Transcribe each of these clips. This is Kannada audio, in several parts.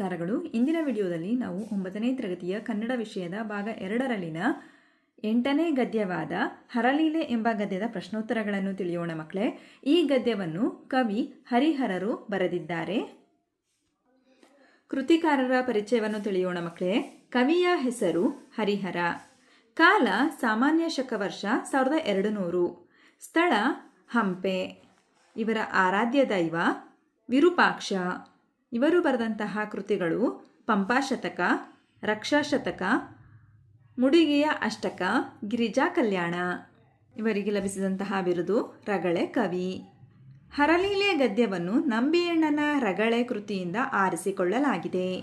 ನಮಸ್ಕಾರಗಳು. ಇಂದಿನ ವಿಡಿಯೋದಲ್ಲಿ ನಾವು ಒಂಬತ್ತನೇ ತರಗತಿಯ ಕನ್ನಡ ವಿಷಯದ ಭಾಗ ಎರಡರಲ್ಲಿನ ಎಂಟನೇ ಗದ್ಯವಾದ ಹರಲೀಲೆ ಎಂಬ ಗದ್ಯದ ಪ್ರಶ್ನೋತ್ತರಗಳನ್ನು ತಿಳಿಯೋಣ ಮಕ್ಕಳೇ. ಈ ಗದ್ಯವನ್ನು ಕವಿ ಹರಿಹರರು ಬರೆದಿದ್ದಾರೆ. ಕೃತಿಕಾರರ ಪರಿಚಯವನ್ನು ತಿಳಿಯೋಣ ಮಕ್ಕಳೇ. ಕವಿಯ ಹೆಸರು ಹರಿಹರ. ಕಾಲ ಸಾಮಾನ್ಯ ಶಕವರ್ಷ ಸಾವಿರದ ಎರಡು ನೂರು ಸ್ಥಳ ಹಂಪೆ. ಇವರ ಆರಾಧ್ಯ ದೈವ ವಿರೂಪಾಕ್ಷ. ಇವರು ಬರೆದಂತಹ ಕೃತಿಗಳು ಪಂಪಾಶತಕ ರಕ್ಷಾಶತಕ ಮುಡಿಗೆಯ ಅಷ್ಟಕ, ಗಿರಿಜಾ ಕಲ್ಯಾಣ. ಇವರಿಗೆ ಲಭಿಸಿದಂತಹ ಬಿರುದು ರಗಳೆ ಕವಿ. ಹರಲೀಲೆ ಗದ್ಯವನ್ನು ನಂಬಿಯಣ್ಣನ ರಗಳೆ ಕೃತಿಯಿಂದ ಆರಿಸಿಕೊಳ್ಳಲಾಗಿದೆ.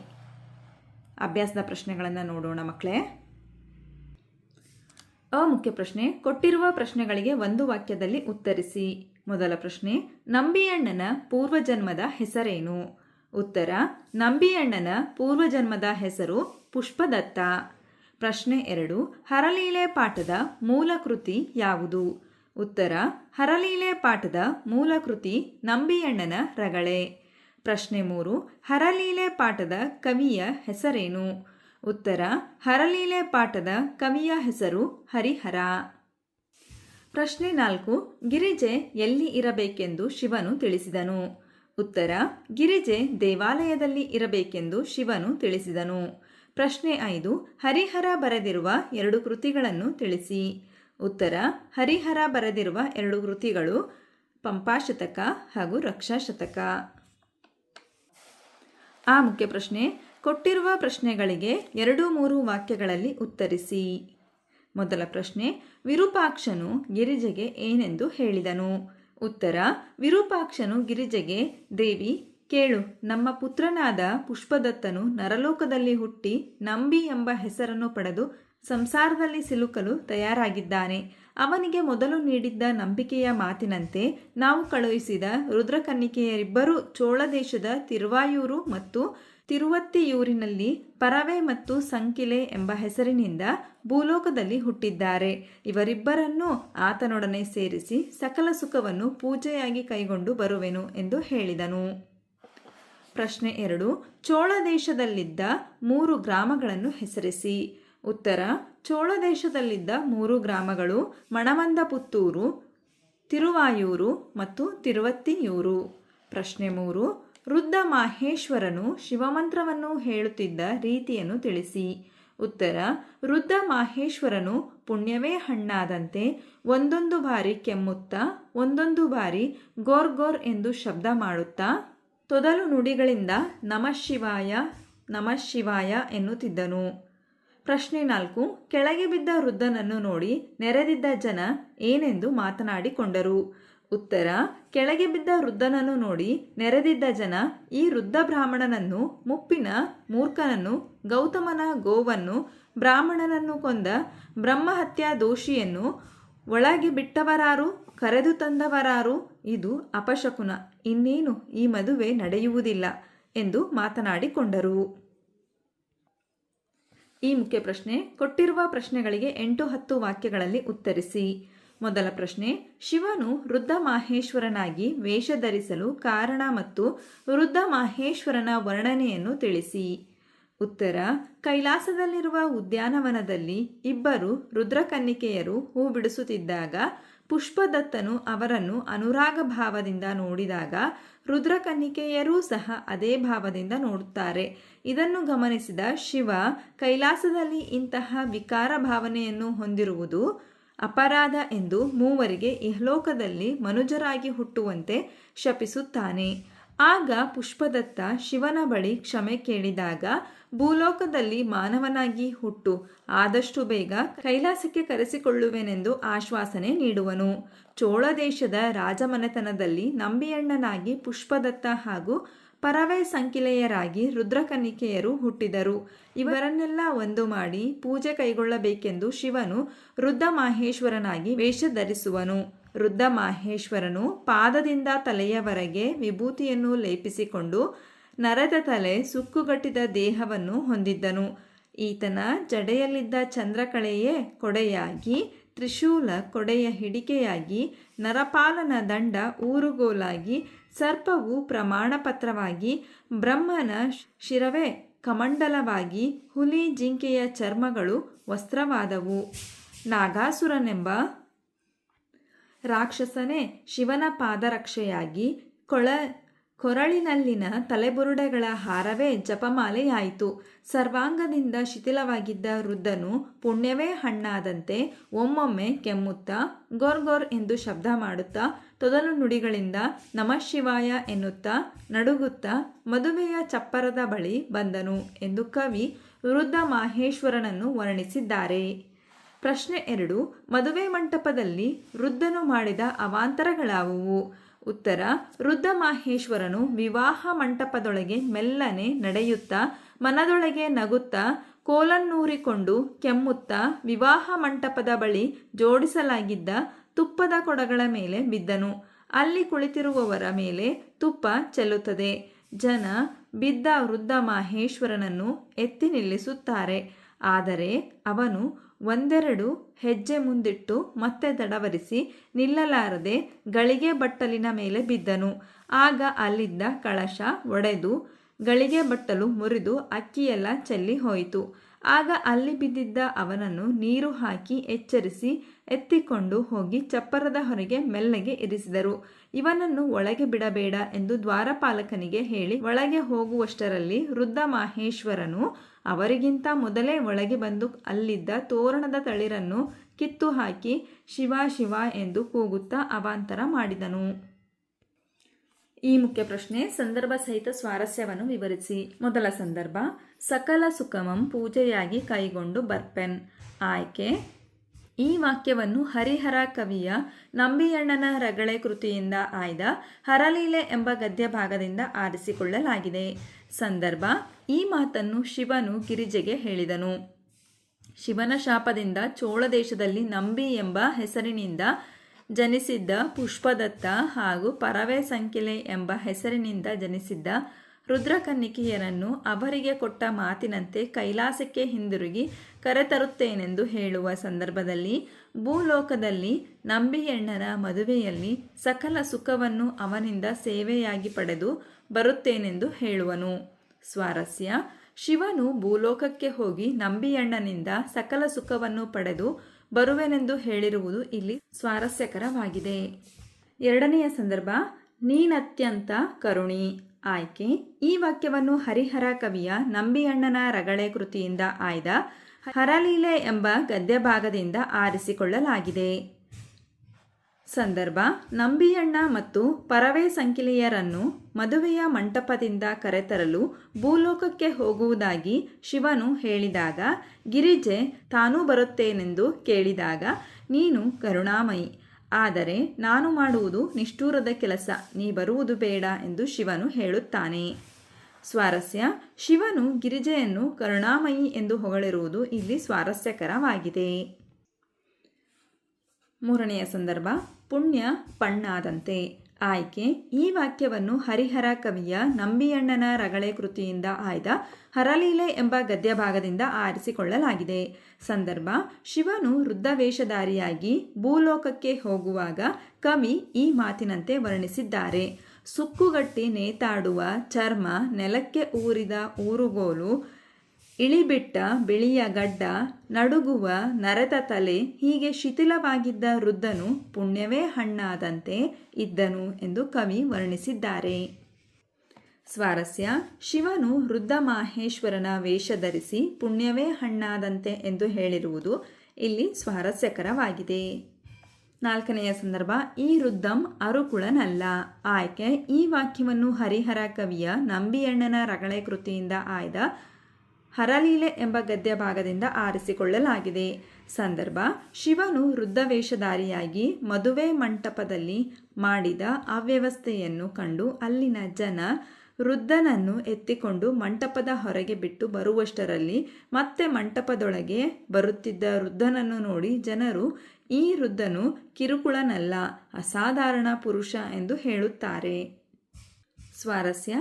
ಅಭ್ಯಾಸದ ಪ್ರಶ್ನೆಗಳನ್ನು ನೋಡೋಣ ಮಕ್ಕಳೇ. ಅಮುಖ್ಯ ಪ್ರಶ್ನೆ, ಕೊಟ್ಟಿರುವ ಪ್ರಶ್ನೆಗಳಿಗೆ ಒಂದು ವಾಕ್ಯದಲ್ಲಿ ಉತ್ತರಿಸಿ. ಮೊದಲ ಪ್ರಶ್ನೆ, ನಂಬಿಯಣ್ಣನ ಪೂರ್ವಜನ್ಮದ ಹೆಸರೇನು? ಉತ್ತರ, ನಂಬಿಯಣ್ಣನ ಪೂರ್ವಜನ್ಮದ ಹೆಸರು ಪುಷ್ಪದತ್ತ. ಪ್ರಶ್ನೆ ಎರಡು, ಹರಲೀಲೆ ಪಾಠದ ಮೂಲ ಕೃತಿ ಯಾವುದು? ಉತ್ತರ, ಹರಲೀಲೆ ಪಾಠದ ಮೂಲ ಕೃತಿ ನಂಬಿಯಣ್ಣನ ರಗಳೆ. ಪ್ರಶ್ನೆ ಮೂರು, ಹರಲೀಲೆ ಪಾಠದ ಕವಿಯ ಹೆಸರೇನು? ಉತ್ತರ, ಹರಲೀಲೆ ಪಾಠದ ಕವಿಯ ಹೆಸರು ಹರಿಹರ. ಪ್ರಶ್ನೆ ನಾಲ್ಕು, ಗಿರಿಜೆ ಎಲ್ಲಿ ಇರಬೇಕೆಂದು ಶಿವನು ತಿಳಿಸಿದನು. ಉತ್ತರ, ಗಿರಿಜೆ ದೇವಾಲಯದಲ್ಲಿ ಇರಬೇಕೆಂದು ಶಿವನು ತಿಳಿಸಿದನು. ಪ್ರಶ್ನೆ ಐದು, ಹರಿಹರ ಬರೆದಿರುವ ಎರಡು ಕೃತಿಗಳನ್ನು ತಿಳಿಸಿ. ಉತ್ತರ, ಹರಿಹರ ಬರೆದಿರುವ ಎರಡು ಕೃತಿಗಳು ಪಂಪಾಶತಕ ಹಾಗೂ ರಕ್ಷಾಶತಕ. ಆ ಮುಖ್ಯ ಪ್ರಶ್ನೆ, ಕೊಟ್ಟಿರುವ ಪ್ರಶ್ನೆಗಳಿಗೆ ಎರಡು ಮೂರು ವಾಕ್ಯಗಳಲ್ಲಿ ಉತ್ತರಿಸಿ. ಮೊದಲ ಪ್ರಶ್ನೆ, ವಿರೂಪಾಕ್ಷನು ಗಿರಿಜೆಗೆ ಏನೆಂದು ಹೇಳಿದನು? ಉತ್ತರ, ವಿರೂಪಾಕ್ಷನು ಗಿರಿಜೆಗೆ, ದೇವಿ, ಕೇಳು, ನಮ್ಮ ಪುತ್ರನಾದ ಪುಷ್ಪದತ್ತನು ನರಲೋಕದಲ್ಲಿ ಹುಟ್ಟಿ ನಂಬಿ ಎಂಬ ಹೆಸರನ್ನು ಪಡೆದು ಸಂಸಾರದಲ್ಲಿ ಸಿಲುಕಲು ತಯಾರಾಗಿದ್ದಾನೆ. ಅವನಿಗೆ ಮೊದಲು ನೀಡಿದ್ದ ನಂಬಿಕೆಯ ಮಾತಿನಂತೆ ನಾವು ಕಳುಹಿಸಿದ ರುದ್ರಕನ್ನಿಕೆಯರಿಬ್ಬರು ಚೋಳ ದೇಶದ ತಿರುವಾಯೂರು ಮತ್ತು ತಿರುವತ್ತಿಯೂರಿನಲ್ಲಿ ಪರವೆ ಮತ್ತು ಸಂಕಿಲೆ ಎಂಬ ಹೆಸರಿನಿಂದ ಭೂಲೋಕದಲ್ಲಿ ಹುಟ್ಟಿದ್ದಾರೆ. ಇವರಿಬ್ಬರನ್ನೂ ಆತನೊಡನೆ ಸೇರಿಸಿ ಸಕಲ ಸುಖವನ್ನು ಪೂಜೆಯಾಗಿ ಕೈಗೊಂಡು ಬರುವೆನು ಎಂದು ಹೇಳಿದನು. ಪ್ರಶ್ನೆ ಎರಡು, ಚೋಳ ದೇಶದಲ್ಲಿದ್ದ ಮೂರು ಗ್ರಾಮಗಳನ್ನು ಹೆಸರಿಸಿ. ಉತ್ತರ, ಚೋಳ ದೇಶದಲ್ಲಿದ್ದ ಮೂರು ಗ್ರಾಮಗಳು ಮಣವಂದಪುತ್ತೂರು ತಿರುವಾಯೂರು ಮತ್ತು ತಿರುವತ್ತಿಯೂರು. ಪ್ರಶ್ನೆ ಮೂರು ವೃದ್ಧ ಮಾಹೇಶ್ವರನು ಶಿವಮಂತ್ರವನ್ನು ಹೇಳುತ್ತಿದ್ದ ರೀತಿಯನ್ನು ತಿಳಿಸಿ. ಉತ್ತರ ವೃದ್ಧ ಮಾಹೇಶ್ವರನು ಪುಣ್ಯವೇ ಹಣ್ಣಾದಂತೆ ಒಂದೊಂದು ಬಾರಿ ಕೆಮ್ಮುತ್ತಾ, ಒಂದೊಂದು ಬಾರಿ ಗೋರ್ ಗೋರ್ ಎಂದು ಶಬ್ದ ಮಾಡುತ್ತಾ, ತೊದಲು ನುಡಿಗಳಿಂದ ನಮಃ ಶಿವಾಯ ನಮಃ ಶಿವಾಯ ಎನ್ನುತ್ತಿದ್ದನು. ಪ್ರಶ್ನೆ ನಾಲ್ಕು, ಕೆಳಗೆ ಬಿದ್ದ ವೃದ್ಧನನ್ನು ನೋಡಿ ನೆರೆದಿದ್ದ ಜನ ಏನೆಂದು ಮಾತನಾಡಿಕೊಂಡರು. ಉತ್ತರ, ಕೆಳಗೆ ಬಿದ್ದ ವೃದ್ಧನನ್ನು ನೋಡಿ ನೆರೆದಿದ್ದ ಜನ ಈ ವೃದ್ಧ ಬ್ರಾಹ್ಮಣನನ್ನು, ಮುಪ್ಪಿನ ಮೂರ್ಖನನ್ನು, ಗೌತಮನ ಗೋವನ್ನು, ಬ್ರಾಹ್ಮಣನನ್ನು ಕೊಂದ ಬ್ರಹ್ಮಹತ್ಯಾ ದೋಷಿಯನ್ನು ಒಳಗೆ ಬಿಟ್ಟವರಾರು, ಕರೆದು ತಂದವರಾರು, ಇದು ಅಪಶಕುನ. ಇನ್ನೇನು ಈ ಮದುವೆ ನಡೆಯುವುದಿಲ್ಲ ಎಂದು ಮಾತನಾಡಿಕೊಂಡರು. ಈ ಮುಖ್ಯ ಪ್ರಶ್ನೆ, ಕೊಟ್ಟಿರುವ ಪ್ರಶ್ನೆಗಳಿಗೆ ಎಂಟು ಹತ್ತು ವಾಕ್ಯಗಳಲ್ಲಿ ಉತ್ತರಿಸಿ. ಮೊದಲ ಪ್ರಶ್ನೆ, ಶಿವನು ವೃದ್ಧ ಮಾಹೇಶ್ವರನಾಗಿ ವೇಷ ಧರಿಸಲು ಕಾರಣ ಮತ್ತು ವೃದ್ಧ ಮಾಹೇಶ್ವರನ ವರ್ಣನೆಯನ್ನು ತಿಳಿಸಿ. ಉತ್ತರ, ಕೈಲಾಸದಲ್ಲಿರುವ ಉದ್ಯಾನವನದಲ್ಲಿ ಇಬ್ಬರು ರುದ್ರಕನ್ನಿಕೆಯರು ಹೂ ಬಿಡಿಸುತ್ತಿದ್ದಾಗ, ಪುಷ್ಪದತ್ತನು ಅವರನ್ನು ಅನುರಾಗ ಭಾವದಿಂದ ನೋಡಿದಾಗ, ರುದ್ರಕನ್ನಿಕೆಯರೂ ಸಹ ಅದೇ ಭಾವದಿಂದ ನೋಡುತ್ತಾರೆ. ಇದನ್ನು ಗಮನಿಸಿದ ಶಿವ, ಕೈಲಾಸದಲ್ಲಿ ಇಂತಹ ವಿಕಾರ ಭಾವನೆಯನ್ನು ಹೊಂದಿರುವುದು ಅಪರಾಧ ಎಂದು ಮೂವರಿಗೆ ಇಹಲೋಕದಲ್ಲಿ ಮನುಜರಾಗಿ ಹುಟ್ಟುವಂತೆ ಶಪಿಸುತ್ತಾನೆ. ಆಗ ಪುಷ್ಪದತ್ತ ಶಿವನ ಬಳಿ ಕ್ಷಮೆ ಕೇಳಿದಾಗ, ಭೂಲೋಕದಲ್ಲಿ ಮಾನವನಾಗಿ ಹುಟ್ಟು, ಆದಷ್ಟು ಬೇಗ ಕೈಲಾಸಕ್ಕೆ ಕರೆಸಿಕೊಳ್ಳುವೆನೆಂದು ಆಶ್ವಾಸನೆ ನೀಡುವನು. ಚೋಳ ದೇಶದ ರಾಜಮನೆತನದಲ್ಲಿ ನಂಬಿಯಣ್ಣನಾಗಿ ಪುಷ್ಪದತ್ತ ಹಾಗೂ ಪರವೇ ಸಂಕಿಲೆಯರಾಗಿ ರುದ್ರಕನಿಕೆಯರು ಹುಟ್ಟಿದರು. ಇವರನ್ನೆಲ್ಲ ಒಂದು ಮಾಡಿ ಪೂಜೆ ಕೈಗೊಳ್ಳಬೇಕೆಂದು ಶಿವನು ರುದ್ಧ ಮಾಹೇಶ್ವರನಾಗಿ ವೇಷ ಧರಿಸುವನು. ರುದ್ರ ಮಾಹೇಶ್ವರನು ಪಾದದಿಂದ ತಲೆಯವರೆಗೆ ವಿಭೂತಿಯನ್ನು ಲೇಪಿಸಿಕೊಂಡು ನರದ ತಲೆ ಸುಕ್ಕುಗಟ್ಟಿದ ದೇಹವನ್ನು ಹೊಂದಿದ್ದನು. ಈತನ ಜಡೆಯಲ್ಲಿದ್ದ ಚಂದ್ರಕಳೆಯೇ ಕೊಡೆಯಾಗಿ, ತ್ರಿಶೂಲ ಕೊಡೆಯ ಹಿಡಿಕೆಯಾಗಿ, ನರಪಾಲನ ದಂಡ ಊರುಗೋಲಾಗಿ ಸರ್ಪವು ಪ್ರಮಾಣಪತ್ರವಾಗಿ ಬ್ರಹ್ಮನ ಶಿರವೇ ಕಮಂಡಲವಾಗಿ ಹುಲಿ ಜಿಂಕೆಯ ಚರ್ಮಗಳು ವಸ್ತ್ರವಾದವು. ನಾಗಾಸುರನೆಂಬ ರಾಕ್ಷಸನೇ ಶಿವನ ಪಾದರಕ್ಷೆಯಾಗಿ ಕೊಳ, ಕೊರಳಿನಲ್ಲಿನ ತಲೆಬುರುಡೆಗಳ ಹಾರವೇ ಜಪಮಾಲೆಯಾಯಿತು. ಸರ್ವಾಂಗದಿಂದ ಶಿಥಿಲವಾಗಿದ್ದ ವೃದ್ಧನು ಪುಣ್ಯವೇ ಹಣ್ಣಾದಂತೆ ಒಮ್ಮೊಮ್ಮೆ ಕೆಮ್ಮುತ್ತಾ ಗೊರ್ಗೊರ್ ಎಂದು ಶಬ್ದ ಮಾಡುತ್ತಾ ತೊದಲು ನುಡಿಗಳಿಂದ ನಮಃ ಶಿವಾಯ ಎನ್ನುತ್ತಾ ನಡುಗುತ್ತಾ ಮದುವೆಯ ಚಪ್ಪರದ ಬಳಿ ಬಂದನು ಎಂದು ಕವಿ ವೃದ್ಧ ಮಾಹೇಶ್ವರನನ್ನು ವರ್ಣಿಸಿದ್ದಾರೆ. ಪ್ರಶ್ನೆ ಎರಡು, ಮದುವೆ ಮಂಟಪದಲ್ಲಿ ವೃದ್ಧನು ಮಾಡಿದ ಅವಾಂತರಗಳಾವುವು? ಉತ್ತರ ವೃದ್ಧ ಮಾಹೇಶ್ವರನು ವಿವಾಹ ಮಂಟಪದೊಳಗೆ ಮೆಲ್ಲನೆ ನಡೆಯುತ್ತಾ ಮನದೊಳಗೆ ನಗುತ್ತಾ ಕೋಲನ್ನೂರಿಕೊಂಡು ಕೆಮ್ಮುತ್ತಾ ವಿವಾಹ ಮಂಟಪದ ಬಳಿ ಜೋಡಿಸಲಾಗಿದ್ದ ತುಪ್ಪದ ಕೊಡಗಳ ಮೇಲೆ ಬಿದ್ದನು. ಅಲ್ಲಿ ಕುಳಿತಿರುವವರ ಮೇಲೆ ತುಪ್ಪ ಚೆಲ್ಲುತ್ತದೆ. ಜನ ಬಿದ್ದ ವೃದ್ಧ ಮಾಹೇಶ್ವರನನ್ನು ಎತ್ತಿ ನಿಲ್ಲಿಸುತ್ತಾರೆ. ಆದರೆ ಅವನು ಒಂದೆರಡು ಹೆಜ್ಜೆ ಮುಂದಿಟ್ಟು ಮತ್ತೆ ದಡವರಿಸಿ ನಿಲ್ಲಲಾರದೆ ಗಳಿಗೆ ಬಟ್ಟಲಿನ ಮೇಲೆ ಬಿದ್ದನು. ಆಗ ಅಲ್ಲಿದ್ದ ಕಳಶ ಒಡೆದು ಗಳಿಗೆ ಬಟ್ಟಲು ಮುರಿದು ಅಕ್ಕಿಯೆಲ್ಲ ಚೆಲ್ಲಿ ಹೋಯಿತು. ಆಗ ಅಲ್ಲಿ ಬಿದ್ದಿದ್ದ ಅವನನ್ನು ನೀರು ಹಾಕಿ ಎಚ್ಚರಿಸಿ ಎತ್ತಿಕೊಂಡು ಹೋಗಿ ಚಪ್ಪರದ ಹೊರಗೆ ಮೆಲ್ಲಗೆ ಇರಿಸಿದರು. ಇವನನ್ನು ಒಳಗೆ ಬಿಡಬೇಡ ಎಂದು ದ್ವಾರಪಾಲಕನಿಗೆ ಹೇಳಿ ಒಳಗೆ ಹೋಗುವಷ್ಟರಲ್ಲಿ ವೃದ್ಧ ಮಾಹೇಶ್ವರನು ಅವರಿಗಿಂತ ಮೊದಲೇ ಒಳಗೆ ಬಂದು ಅಲ್ಲಿದ್ದ ತೋರಣದ ತಳಿರನ್ನು ಕಿತ್ತು ಹಾಕಿ ಶಿವ ಶಿವ ಎಂದು ಕೂಗುತ್ತಾ ಅವಾಂತರ ಮಾಡಿದನು. ಈ ಮುಖ್ಯ ಪ್ರಶ್ನೆ, ಸಂದರ್ಭ ಸಹಿತ ಸ್ವಾರಸ್ಯವನ್ನು ವಿವರಿಸಿ. ಮೊದಲ ಸಂದರ್ಭ ಸಕಲ ಸುಖಮಂ ಪೂಜೆಯಾಗಿ ಕೈಗೊಂಡು ಬರ್ಪೆನ್. ಆಯ್ಕೆ. ಈ ವಾಕ್ಯವನ್ನು ಹರಿಹರ ಕವಿಯ ನಂಬಿಯಣ್ಣನ ರಗಳೆ ಕೃತಿಯಿಂದ ಆಯ್ದ ಹರಲೀಲೆ ಎಂಬ ಗದ್ಯ ಭಾಗದಿಂದ ಆರಿಸಿಕೊಳ್ಳಲಾಗಿದೆ. ಸಂದರ್ಭ. ಈ ಮಾತನ್ನು ಶಿವನು ಗಿರಿಜೆಗೆ ಹೇಳಿದನು. ಶಿವನ ಶಾಪದಿಂದ ಚೋಳ ದೇಶದಲ್ಲಿ ನಂಬಿ ಎಂಬ ಹೆಸರಿನಿಂದ ಜನಿಸಿದ್ದ ಪುಷ್ಪದತ್ತ ಹಾಗೂ ಪರವೆ ಸಂಕಿಲೆ ಎಂಬ ಹೆಸರಿನಿಂದ ಜನಿಸಿದ್ದ ರುದ್ರಕನ್ನಿಕೆಯರನ್ನು ಅವರಿಗೆ ಕೊಟ್ಟ ಮಾತಿನಂತೆ ಕೈಲಾಸಕ್ಕೆ ಹಿಂದಿರುಗಿ ಕರೆತರುತ್ತೇನೆಂದು ಹೇಳುವ ಸಂದರ್ಭದಲ್ಲಿ ಭೂಲೋಕದಲ್ಲಿ ನಂಬಿಯಣ್ಣರ ಮದುವೆಯಲ್ಲಿ ಸಕಲ ಸುಖವನ್ನು ಅವನಿಂದ ಸೇವೆಯಾಗಿ ಪಡೆದು ಬರುತ್ತೇನೆಂದು ಹೇಳುವನು. ಸ್ವಾರಸ್ಯ. ಶಿವನು ಭೂಲೋಕಕ್ಕೆ ಹೋಗಿ ನಂಬಿಯಣ್ಣನಿಂದ ಸಕಲ ಸುಖವನ್ನು ಪಡೆದು ಬರುವೆನೆಂದು ಹೇಳಿರುವುದು ಇಲ್ಲಿ ಸ್ವಾರಸ್ಯಕರವಾಗಿದೆ. ಎರಡನೆಯ ಸಂದರ್ಭ, ನೀನತ್ಯಂತ ಕರುಣಿ. ಆಯ್ಕೆ. ಈ ವಾಕ್ಯವನ್ನು ಹರಿಹರ ಕವಿಯ ನಂಬಿಯಣ್ಣನ ರಗಳೆ ಕೃತಿಯಿಂದ ಆಯ್ದ ಹರಲೀಲೆ ಎಂಬ ಗದ್ಯ ಭಾಗದಿಂದ ಆರಿಸಿಕೊಳ್ಳಲಾಗಿದೆ. ಸಂದರ್ಭ, ನಂಬಿಯಣ್ಣ ಮತ್ತು ಪರವೆ ಸಂಕಿಲಿಯರನ್ನು ಮದುವೆಯ ಮಂಟಪದಿಂದ ಕರೆತರಲು ಭೂಲೋಕಕ್ಕೆ ಹೋಗುವುದಾಗಿ ಶಿವನು ಹೇಳಿದಾಗ, ಗಿರಿಜೆ ತಾನೂ ಬರುತ್ತೇನೆಂದು ಕೇಳಿದಾಗ, ನೀನು ಕರುಣಾಮಯಿ. ಆದರೆ ನಾನು ಮಾಡುವುದು ನಿಷ್ಠೂರದ ಕೆಲಸ, ನೀ ಬರುವುದು ಬೇಡ ಎಂದು ಶಿವನು ಹೇಳುತ್ತಾನೆ. ಸ್ವಾರಸ್ಯ, ಶಿವನು ಗಿರಿಜೆಯನ್ನು ಕರುಣಾಮಯಿ ಎಂದು ಹೊಗಳಿರುವುದು ಇಲ್ಲಿ ಸ್ವಾರಸ್ಯಕರವಾಗಿದೆ. ಮೂರನೆಯ ಸಂದರ್ಭ, ಪುಣ್ಯ ಪಣ್ಣಾದಂತೆ. ಆಯ್ಕೆ. ಈ ವಾಕ್ಯವನ್ನು ಹರಿಹರ ಕವಿಯ ನಂಬಿಯಣ್ಣನ ರಗಳೆ ಕೃತಿಯಿಂದ ಆಯ್ದ ಹರಲೀಲೆ ಎಂಬ ಗದ್ಯ ಭಾಗದಿಂದ ಆರಿಸಿಕೊಳ್ಳಲಾಗಿದೆ. ಸಂದರ್ಭ, ಶಿವನು ವೃದ್ಧವೇಷಧಾರಿಯಾಗಿ ಭೂಲೋಕಕ್ಕೆ ಹೋಗುವಾಗ ಕವಿ ಈ ಮಾತಿನಂತೆ ವರ್ಣಿಸಿದ್ದಾರೆ. ಸುಕ್ಕುಗಟ್ಟಿ ನೇತಾಡುವ ಚರ್ಮ ನೆಲಕ್ಕೆ ಊರಿದ ಊರುಗೋಲು ಇಳಿಬಿಟ್ಟ ಬಿಳಿಯ ಗಡ್ಡ ನಡುಗುವ ನರೆತ ತಲೆ ಹೀಗೆ ಶಿಥಿಲವಾಗಿದ್ದ ವೃದ್ಧನು ಪುಣ್ಯವೇ ಹಣ್ಣಾದಂತೆ ಇದ್ದನು ಎಂದು ಕವಿ ವರ್ಣಿಸಿದ್ದಾರೆ. ಸ್ವಾರಸ್ಯ, ಶಿವನು ವೃದ್ಧ ಮಾಹೇಶ್ವರನ ವೇಷ ಧರಿಸಿ ಪುಣ್ಯವೇ ಹಣ್ಣಾದಂತೆ ಎಂದು ಹೇಳಿರುವುದು ಇಲ್ಲಿ ಸ್ವಾರಸ್ಯಕರವಾಗಿದೆ. ನಾಲ್ಕನೆಯ ಸಂದರ್ಭ, ಈ ವೃದ್ಧಂ ಅರುಕುಳನಲ್ಲ. ಆಯ್ಕೆ, ಈ ವಾಕ್ಯವನ್ನು ಹರಿಹರ ಕವಿಯ ನಂಬಿಯಣ್ಣನ ರಗಳೆ ಕೃತಿಯಿಂದ ಆಯ್ದ ಹರಲೀಲೆ ಎಂಬ ಗದ್ಯ ಭಾಗದಿಂದ ಆರಿಸಿಕೊಳ್ಳಲಾಗಿದೆ. ಸಂದರ್ಭ, ಶಿವನು ವೃದ್ಧವೇಷಧಾರಿಯಾಗಿ ಮದುವೆ ಮಂಟಪದಲ್ಲಿ ಮಾಡಿದ ಅವ್ಯವಸ್ಥೆಯನ್ನು ಕಂಡು ಅಲ್ಲಿನ ಜನ ವೃದ್ಧನನ್ನು ಎತ್ತಿಕೊಂಡು ಮಂಟಪದ ಹೊರಗೆ ಬಿಟ್ಟು ಬರುವಷ್ಟರಲ್ಲಿ ಮತ್ತೆ ಮಂಟಪದೊಳಗೆ ಬರುತ್ತಿದ್ದ ವೃದ್ಧನನ್ನು ನೋಡಿ ಜನರು, ಈ ವೃದ್ಧನು ಕಿರುಕುಳನಲ್ಲ, ಅಸಾಧಾರಣ ಪುರುಷ ಎಂದು ಹೇಳುತ್ತಾರೆ. ಸ್ವಾರಸ್ಯ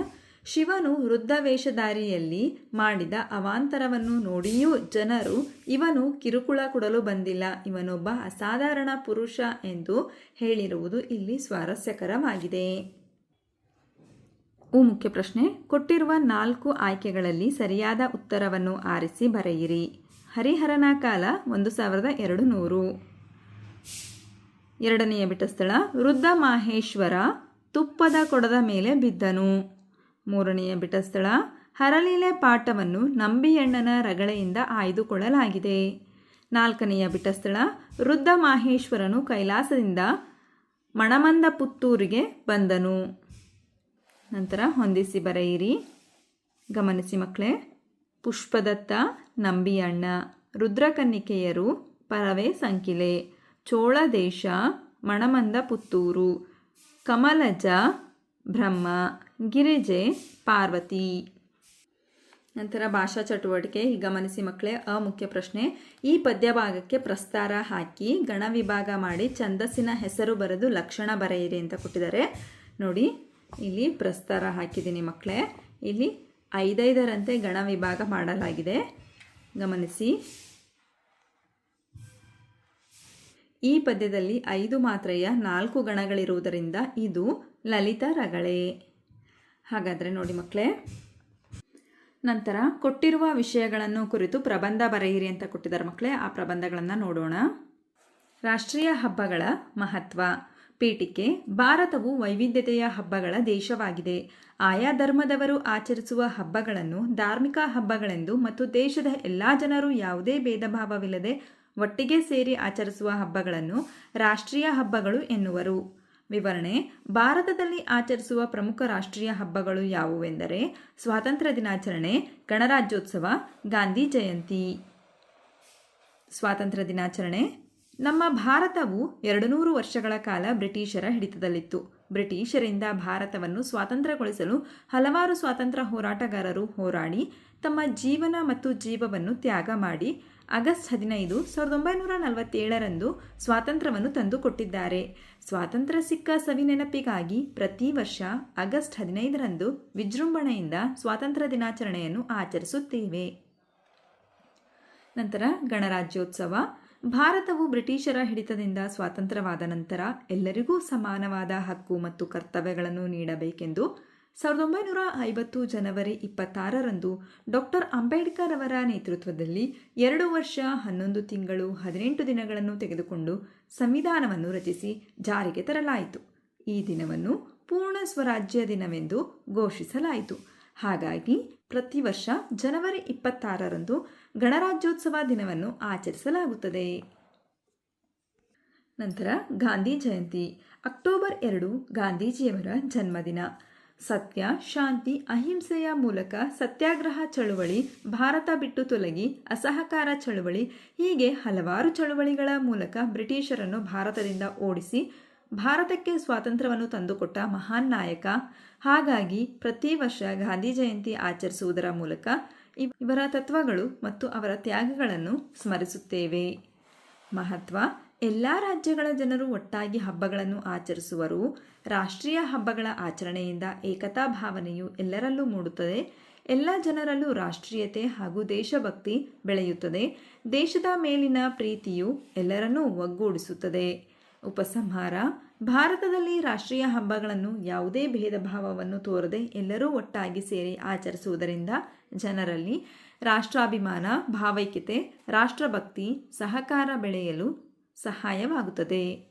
ಶಿವನು ವೃದ್ಧ ವೇಷಧಾರಿಯಲ್ಲಿ ಮಾಡಿದ ಅವಾಂತರವನ್ನು ನೋಡಿಯೂ ಜನರು, ಇವನು ಕಿರುಕುಳ ಕೊಡಲು ಬಂದಿಲ್ಲ, ಇವನೊಬ್ಬ ಅಸಾಧಾರಣ ಪುರುಷ ಎಂದು ಹೇಳಿರುವುದು ಇಲ್ಲಿ ಸ್ವಾರಸ್ಯಕರವಾಗಿದೆ. ಉ ಮುಖ್ಯ ಪ್ರಶ್ನೆ, ಕೊಟ್ಟಿರುವ ನಾಲ್ಕು ಆಯ್ಕೆಗಳಲ್ಲಿ ಸರಿಯಾದ ಉತ್ತರವನ್ನು ಆರಿಸಿ ಬರೆಯಿರಿ. ಹರಿಹರನ ಕಾಲ ಒಂದು ಸಾವಿರದ ಎರಡು ನೂರು. ಎರಡನೆಯ ಬಿಟ್ಟಸ್ಥಳ ವೃದ್ಧ ಮಾಹೇಶ್ವರ ತುಪ್ಪದ ಕೊಡದ ಮೇಲೆ ಬಿದ್ದನು. ಮೂರನೆಯ ಬಿಟಸ್ಥಳ. ಹರಲೀಲೆ ಪಾಠವನ್ನು ನಂಬಿಯಣ್ಣನ ರಗಳೆಯಿಂದ ಆಯ್ದುಕೊಳ್ಳಲಾಗಿದೆ. ನಾಲ್ಕನೆಯ ಬಿಟಸ್ಥಳ. ವೃದ್ಧ ಮಾಹೇಶ್ವರನು ಕೈಲಾಸದಿಂದ ಮಣಮಂದ ಪುತ್ತೂರಿಗೆ ಬಂದನು. ನಂತರ ಹೊಂದಿಸಿ ಬರೆಯಿರಿ. ಗಮನಿಸಿ ಮಕ್ಕಳೇ. ಪುಷ್ಪದತ್ತ ನಂಬಿಯಣ್ಣ ರುದ್ರಕನ್ನಿಕೆಯರು ಪರವೆ ಸಂಕಿಲೆ. ಚೋಳ ದೇಶ ಮಣಮಂದ ಪುತ್ತೂರು ಕಮಲಜ ಬ್ರಹ್ಮ, ಗಿರಿಜೆ, ಪಾರ್ವತಿ. ನಂತರ ಭಾಷಾ ಚಟುವಟಿಕೆ. ಗಮನಿಸಿ ಮಕ್ಕಳೇ ಅ ಮುಖ್ಯ ಪ್ರಶ್ನೆ. ಈ ಪದ್ಯ ಭಾಗಕ್ಕೆ ಪ್ರಸ್ತಾರ ಹಾಕಿ ಗಣ ವಿಭಾಗ ಮಾಡಿ ಛಂದಸ್ಸಿನ ಹೆಸರು ಬರೆದು ಲಕ್ಷಣ ಬರೆಯಿರಿ ಅಂತ ಕೊಟ್ಟಿದ್ದಾರೆ. ನೋಡಿ, ಇಲ್ಲಿ ಪ್ರಸ್ತಾರ ಹಾಕಿದ್ದೀನಿ ಮಕ್ಕಳೇ. ಇಲ್ಲಿ ಐದೈದರಂತೆ ಗಣ ವಿಭಾಗ ಮಾಡಲಾಗಿದೆ. ಗಮನಿಸಿ. ಈ ಪದ್ಯದಲ್ಲಿ ಐದು ಮಾತ್ರೆಯ ನಾಲ್ಕು ಗಣಗಳಿರುವುದರಿಂದ ಇದು ಲಲಿತ ರಗಳೆ. ಹಾಗಾದರೆ ನೋಡಿ ಮಕ್ಕಳೇ ನಂತರ ಕೊಟ್ಟಿರುವ ವಿಷಯಗಳನ್ನು ಕುರಿತು ಪ್ರಬಂಧ ಬರೆಯಿರಿ ಅಂತ ಕೊಟ್ಟಿದ್ದಾರೆ ಮಕ್ಕಳೇ ಆ ಪ್ರಬಂಧಗಳನ್ನು ನೋಡೋಣ. ರಾಷ್ಟ್ರೀಯ ಹಬ್ಬಗಳ ಮಹತ್ವ. ಪೀಠಿಕೆ, ಭಾರತವು ವೈವಿಧ್ಯತೆಯ ಹಬ್ಬಗಳ ದೇಶವಾಗಿದೆ. ಆಯಾ ಧರ್ಮದವರು ಆಚರಿಸುವ ಹಬ್ಬಗಳನ್ನು ಧಾರ್ಮಿಕ ಹಬ್ಬಗಳೆಂದು ಮತ್ತು ದೇಶದ ಎಲ್ಲ ಜನರು ಯಾವುದೇ ಭೇದ ಭಾವವಿಲ್ಲದೆ ಒಟ್ಟಿಗೆ ಸೇರಿ ಆಚರಿಸುವ ಹಬ್ಬಗಳನ್ನು ರಾಷ್ಟ್ರೀಯ ಹಬ್ಬಗಳು ಎನ್ನುವರು. ವಿವರಣೆ. ಭಾರತದಲ್ಲಿ ಆಚರಿಸುವ ಪ್ರಮುಖ ರಾಷ್ಟ್ರೀಯ ಹಬ್ಬಗಳು ಯಾವುವೆಂದರೆ ಸ್ವಾತಂತ್ರ್ಯ ದಿನಾಚರಣೆ, ಗಣರಾಜ್ಯೋತ್ಸವ, ಗಾಂಧಿ ಜಯಂತಿ. ಸ್ವಾತಂತ್ರ್ಯ ದಿನಾಚರಣೆ. ನಮ್ಮ ಭಾರತವು ಎರಡು ನೂರು ವರ್ಷಗಳ ಕಾಲ ಬ್ರಿಟಿಷರ ಹಿಡಿತದಲ್ಲಿತ್ತು. ಬ್ರಿಟಿಷರಿಂದ ಭಾರತವನ್ನು ಸ್ವಾತಂತ್ರ್ಯಗೊಳಿಸಲು ಹಲವಾರು ಸ್ವಾತಂತ್ರ್ಯ ಹೋರಾಟಗಾರರು ಹೋರಾಡಿ ತಮ್ಮ ಜೀವನ ಮತ್ತು ಜೀವವನ್ನು ತ್ಯಾಗ ಮಾಡಿ ಆಗಸ್ಟ್ ಹದಿನೈದು ಸಾವಿರದ ಒಂಬೈನೂರ ನಲವತ್ತೇಳರಂದು ಸ್ವಾತಂತ್ರ್ಯವನ್ನು ತಂದುಕೊಟ್ಟಿದ್ದಾರೆ. ಸ್ವಾತಂತ್ರ್ಯ ಸಿಕ್ಕ ಸವಿ ನೆನಪಿಗಾಗಿ ಪ್ರತಿ ವರ್ಷ ಆಗಸ್ಟ್ ಹದಿನೈದರಂದು ವಿಜೃಂಭಣೆಯಿಂದ ಸ್ವಾತಂತ್ರ್ಯ ದಿನಾಚರಣೆಯನ್ನು ಆಚರಿಸುತ್ತೇವೆ. ನಂತರ ಗಣರಾಜ್ಯೋತ್ಸವ. ಭಾರತವು ಬ್ರಿಟಿಷರ ಹಿಡಿತದಿಂದ ಸ್ವಾತಂತ್ರ್ಯವಾದ ನಂತರ ಎಲ್ಲರಿಗೂ ಸಮಾನವಾದ ಹಕ್ಕು ಮತ್ತು ಕರ್ತವ್ಯಗಳನ್ನು ನೀಡಬೇಕೆಂದು ಸಾವಿರದ ಒಂಬೈನೂರ ಐವತ್ತು ಜನವರಿ ಇಪ್ಪತ್ತಾರರಂದು ಡಾಕ್ಟರ್ ಅಂಬೇಡ್ಕರ್ ಅವರ ನೇತೃತ್ವದಲ್ಲಿ ಎರಡು ವರ್ಷ ಹನ್ನೊಂದು ತಿಂಗಳು ಹದಿನೆಂಟು ದಿನಗಳನ್ನು ತೆಗೆದುಕೊಂಡು ಸಂವಿಧಾನವನ್ನು ರಚಿಸಿ ಜಾರಿಗೆ ತರಲಾಯಿತು. ಈ ದಿನವನ್ನು ಪೂರ್ಣ ಸ್ವರಾಜ್ಯ ದಿನವೆಂದು ಘೋಷಿಸಲಾಯಿತು. ಹಾಗಾಗಿ ಪ್ರತಿ ವರ್ಷ ಜನವರಿ ಇಪ್ಪತ್ತಾರರಂದು ಗಣರಾಜ್ಯೋತ್ಸವ ದಿನವನ್ನು ಆಚರಿಸಲಾಗುತ್ತದೆ. ನಂತರ ಗಾಂಧಿ ಜಯಂತಿ. ಅಕ್ಟೋಬರ್ ಎರಡು ಗಾಂಧೀಜಿಯವರ ಜನ್ಮದಿನ. ಸತ್ಯ, ಶಾಂತಿ, ಅಹಿಂಸೆಯ ಮೂಲಕ ಸತ್ಯಾಗ್ರಹ ಚಳುವಳಿ, ಭಾರತ ಬಿಟ್ಟು ತೊಲಗಿ, ಅಸಹಕಾರ ಚಳುವಳಿ, ಹೀಗೆ ಹಲವಾರು ಚಳುವಳಿಗಳ ಮೂಲಕ ಬ್ರಿಟಿಷರನ್ನು ಭಾರತದಿಂದ ಓಡಿಸಿ, ಭಾರತಕ್ಕೆ ಸ್ವಾತಂತ್ರ್ಯವನ್ನು ತಂದುಕೊಟ್ಟ ಮಹಾನ್ ನಾಯಕ. ಹಾಗಾಗಿ ಪ್ರತಿ ವರ್ಷ ಗಾಂಧಿ ಜಯಂತಿ ಆಚರಿಸುವುದರ ಮೂಲಕ ಇವ್- ಇವರ ತತ್ವಗಳು ಮತ್ತು ಅವರ ತ್ಯಾಗಗಳನ್ನು ಸ್ಮರಿಸುತ್ತೇವೆ. ಮಹತ್ವ ಎಲ್ಲ ರಾಜ್ಯಗಳ ಜನರು ಒಟ್ಟಾಗಿ ಹಬ್ಬಗಳನ್ನು ಆಚರಿಸುವರು. ರಾಷ್ಟ್ರೀಯ ಹಬ್ಬಗಳ ಆಚರಣೆಯಿಂದ ಏಕತಾ ಭಾವನೆಯು ಎಲ್ಲರಲ್ಲೂ ಮೂಡುತ್ತದೆ. ಎಲ್ಲ ಜನರಲ್ಲೂ ರಾಷ್ಟ್ರೀಯತೆ ಹಾಗೂ ದೇಶಭಕ್ತಿ ಬೆಳೆಯುತ್ತದೆ. ದೇಶದ ಮೇಲಿನ ಪ್ರೀತಿಯು ಎಲ್ಲರನ್ನೂ ಒಗ್ಗೂಡಿಸುತ್ತದೆ. ಉಪಸಂಹಾರ. ಭಾರತದಲ್ಲಿ ರಾಷ್ಟ್ರೀಯ ಹಬ್ಬಗಳನ್ನು ಯಾವುದೇ ಭೇದ ಭಾವವನ್ನು ತೋರದೆ ಎಲ್ಲರೂ ಒಟ್ಟಾಗಿ ಸೇರಿ ಆಚರಿಸುವುದರಿಂದ ಜನರಲ್ಲಿ ರಾಷ್ಟ್ರಾಭಿಮಾನ, ಭಾವೈಕ್ಯತೆ, ರಾಷ್ಟ್ರಭಕ್ತಿ, ಸಹಕಾರ ಬೆಳೆಯಲು ಸಹಾಯವಾಗುತ್ತದೆ.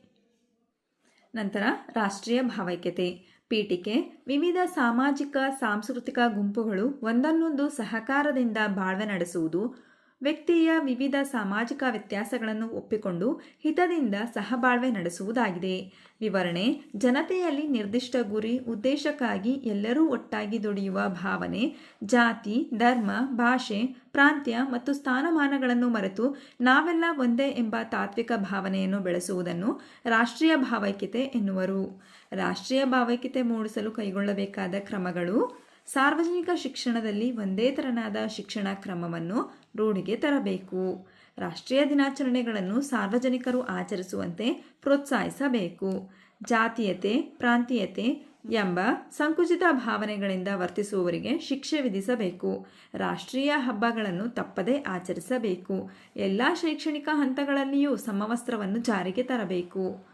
ನಂತರ ರಾಷ್ಟ್ರೀಯ ಭಾವೈಕ್ಯತೆ. ಪೀಠಿಕೆ. ವಿವಿಧ ಸಾಮಾಜಿಕ ಸಾಂಸ್ಕೃತಿಕ ಗುಂಪುಗಳು ಒಂದನ್ನೊಂದು ಸಹಕಾರದಿಂದ ಬಾಳ್ವೆ ನಡೆಸುವುದು. ವ್ಯಕ್ತಿಯ ವಿವಿಧ ಸಾಮಾಜಿಕ ವ್ಯತ್ಯಾಸಗಳನ್ನು ಒಪ್ಪಿಕೊಂಡು ಹಿತದಿಂದ ಸಹಬಾಳ್ವೆ ನಡೆಸುವುದಾಗಿದೆ. ವಿವರಣೆ, ಜನತೆಯಲ್ಲಿ ನಿರ್ದಿಷ್ಟ ಗುರಿ ಉದ್ದೇಶಕ್ಕಾಗಿ ಎಲ್ಲರೂ ಒಟ್ಟಾಗಿ ದುಡಿಯುವ ಭಾವನೆ, ಜಾತಿ, ಧರ್ಮ, ಭಾಷೆ, ಪ್ರಾಂತ್ಯ ಮತ್ತು ಸ್ಥಾನಮಾನಗಳನ್ನು ಮರೆತು ನಾವೆಲ್ಲ ಒಂದೇ ಎಂಬ ತಾತ್ವಿಕ ಭಾವನೆಯನ್ನು ಬೆಳೆಸುವುದನ್ನು ರಾಷ್ಟ್ರೀಯ ಭಾವೈಕ್ಯತೆ ಎನ್ನುವರು. ರಾಷ್ಟ್ರೀಯ ಭಾವೈಕ್ಯತೆ ಮೂಡಿಸಲು ಕೈಗೊಳ್ಳಬೇಕಾದ ಕ್ರಮಗಳು, ಸಾರ್ವಜನಿಕ ಶಿಕ್ಷಣದಲ್ಲಿ ಒಂದೇ ತರನಾದ ಶಿಕ್ಷಣ ಕ್ರಮವನ್ನು ರೂಢಿಗೆ ತರಬೇಕು. ರಾಷ್ಟ್ರೀಯ ದಿನಾಚರಣೆಗಳನ್ನು ಸಾರ್ವಜನಿಕರು ಆಚರಿಸುವಂತೆ ಪ್ರೋತ್ಸಾಹಿಸಬೇಕು. ಜಾತೀಯತೆ, ಪ್ರಾಂತೀಯತೆ ಎಂಬ ಸಂಕುಚಿತ ಭಾವನೆಗಳಿಂದ ವರ್ತಿಸುವವರಿಗೆ ಶಿಕ್ಷೆ ವಿಧಿಸಬೇಕು. ರಾಷ್ಟ್ರೀಯ ಹಬ್ಬಗಳನ್ನು ತಪ್ಪದೇ ಆಚರಿಸಬೇಕು. ಎಲ್ಲ ಶೈಕ್ಷಣಿಕ ಹಂತಗಳಲ್ಲಿಯೂ ಸಮವಸ್ತ್ರವನ್ನು ಜಾರಿಗೆ ತರಬೇಕು.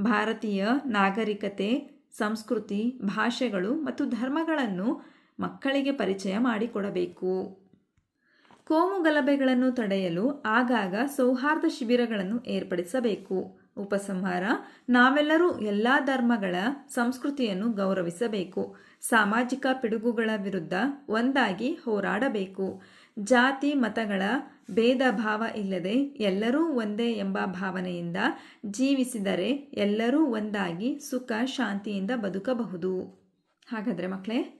ಭಾರತೀಯ ನಾಗರಿಕತೆ, ಸಂಸ್ಕೃತಿ, ಭಾಷೆಗಳು ಮತ್ತು ಧರ್ಮಗಳನ್ನು ಮಕ್ಕಳಿಗೆ ಪರಿಚಯ ಮಾಡಿಕೊಡಬೇಕು. ಕೋಮು ಗಲಭೆಗಳನ್ನು ತಡೆಯಲು ಆಗಾಗ ಸೌಹಾರ್ದ ಶಿಬಿರಗಳನ್ನು ಏರ್ಪಡಿಸಬೇಕು. ಉಪಸಂಹಾರ, ನಾವೆಲ್ಲರೂ ಎಲ್ಲ ಧರ್ಮಗಳ ಸಂಸ್ಕೃತಿಯನ್ನು ಗೌರವಿಸಬೇಕು. ಸಾಮಾಜಿಕ ಪಿಡುಗುಗಳ ವಿರುದ್ಧ ಒಂದಾಗಿ ಹೋರಾಡಬೇಕು. ಜಾತಿ, ಮತಗಳ ಭೇದ ಭಾವ ಇಲ್ಲದೆ ಎಲ್ಲರೂ ಒಂದೇ ಎಂಬ ಭಾವನೆಯಿಂದ ಜೀವಿಸಿದರೆ ಎಲ್ಲರೂ ಒಂದಾಗಿ ಸುಖ, ಶಾಂತಿಯಿಂದ ಬದುಕಬಹುದು. ಹಾಗಾದರೆ ಮಕ್ಕಳೇ